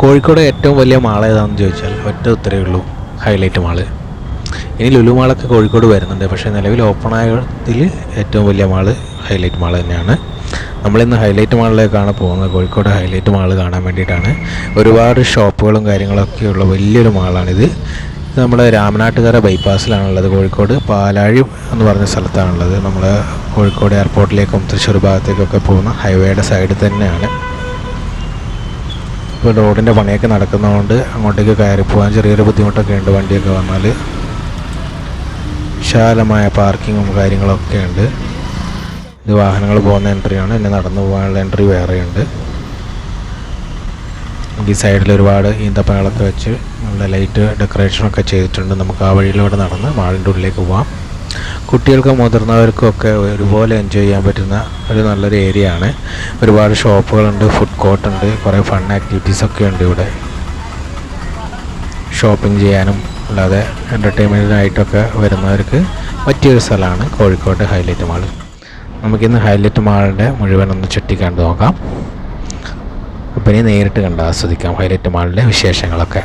കോഴിക്കോട് ഏറ്റവും വലിയ മാൾ ഏതാണെന്ന് ചോദിച്ചാൽ ഒറ്റ ഉത്തരവേ ഉള്ളൂ. Highlight mall. ഇനി ലുലു മാളൊക്കെ കോഴിക്കോട് വരുന്നുണ്ട്. പക്ഷേ നിലവിൽ ഓപ്പൺ ആയതിൽ ഏറ്റവും വലിയ മാൾ ഹൈലൈറ്റ് മാൾ തന്നെയാണ്. നമ്മളിന്ന് ഹൈലൈറ്റ് മാളിലേക്കാണ് പോകുന്നത്. കോഴിക്കോട് ഹൈലൈറ്റ് മാൾ കാണാൻ വേണ്ടിയിട്ടാണ്. ഒരുപാട് ഷോപ്പുകളും കാര്യങ്ങളൊക്കെ ഉള്ള വലിയൊരു മാളാണിത്. ഇത് നമ്മുടെ രാമനാട്ടുകര ബൈപ്പാസിലാണുള്ളത് കോഴിക്കോട്. പാലാഴി എന്ന് പറഞ്ഞ സ്ഥലത്താണുള്ളത്. നമ്മൾ കോഴിക്കോട് എയർപോർട്ടിലേക്കും തൃശ്ശൂർ ഭാഗത്തേക്കൊക്കെ പോകുന്ന ഹൈവേയുടെ സൈഡിൽ തന്നെയാണ്. ഇപ്പോൾ റോഡിന്റെ പണിയൊക്കെ നടക്കുന്നതുകൊണ്ട് അങ്ങോട്ടേക്ക് കയറി പോകാൻ ചെറിയൊരു ബുദ്ധിമുട്ടൊക്കെ ഉണ്ട് വണ്ടിയൊക്കെ വന്നാൽ. വിശാലമായ പാർക്കിങ്ങും കാര്യങ്ങളൊക്കെ ഉണ്ട്. ഇത് വാഹനങ്ങൾ പോകുന്ന എൻട്രിയാണ്. പിന്നെ നടന്നു പോകാനുള്ള എൻട്രി വേറെയുണ്ട്. ഈ സൈഡിൽ ഒരുപാട് ഈന്തപ്പഴങ്ങളൊക്കെ വെച്ച് നല്ല ലൈറ്റ് ഡെക്കറേഷനൊക്കെ ചെയ്തിട്ടുണ്ട്. നമുക്ക് ആ വഴിയിലൂടെ നടന്ന് മാളിന്റെ ഉള്ളിലേക്ക് പോവാം. കുട്ടികൾക്കും മുതിർന്നവർക്കും ഒക്കെ ഒരുപോലെ എൻജോയ് ചെയ്യാൻ പറ്റുന്ന ഒരു നല്ലൊരു ഏരിയ ആണ്. ഒരുപാട് ഷോപ്പുകളുണ്ട് ഫുഡ് കോർട്ട് ഉണ്ട് കുറേ ഫൺ ആക്ടിവിറ്റീസ് ഒക്കെ ഉണ്ട് ഇവിടെ. ഷോപ്പിംഗ് ചെയ്യാനും അല്ലാതെ എന്റർടൈൻമെന്റിനായിട്ടൊക്കെ വരുന്നവർക്ക് പറ്റിയൊരു സ്ഥലമാണ് കോഴിക്കോട് ഹൈലൈറ്റ് മാൾ നമുക്കിന്ന് ഹൈലൈറ്റ് മാളിന്റെ മുഴുവൻ ഒന്ന് ചുറ്റിക്കാണ്ട് നോക്കാം. അപ്പം ഇനി നേരിട്ട് കണ്ട് ആസ്വദിക്കാം ഹൈലൈറ്റ് മാളിന്റെ വിശേഷങ്ങളൊക്കെ.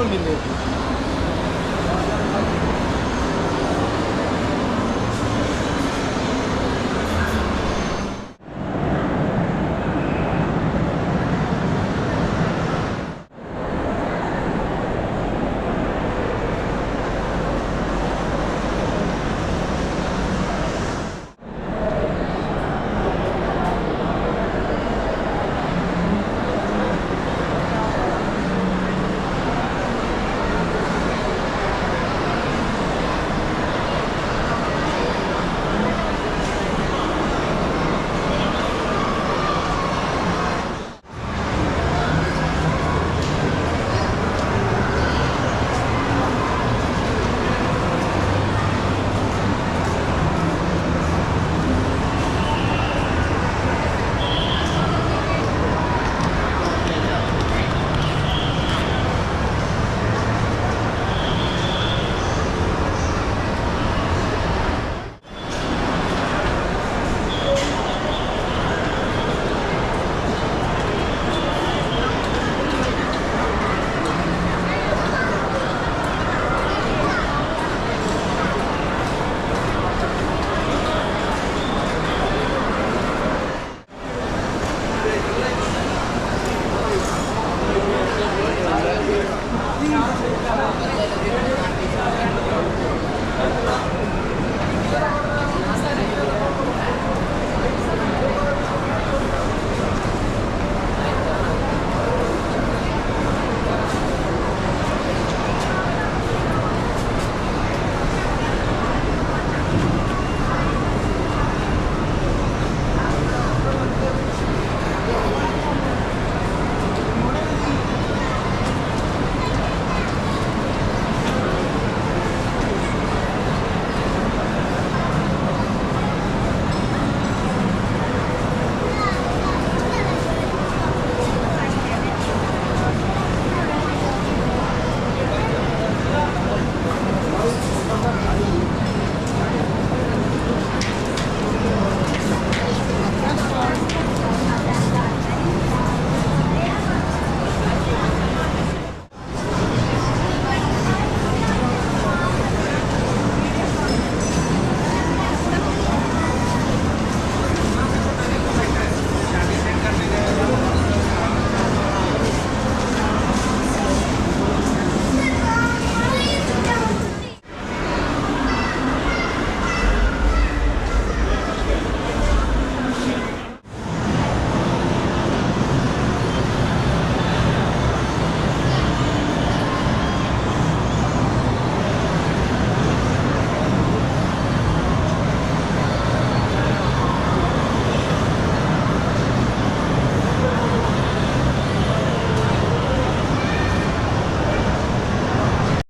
처음 있는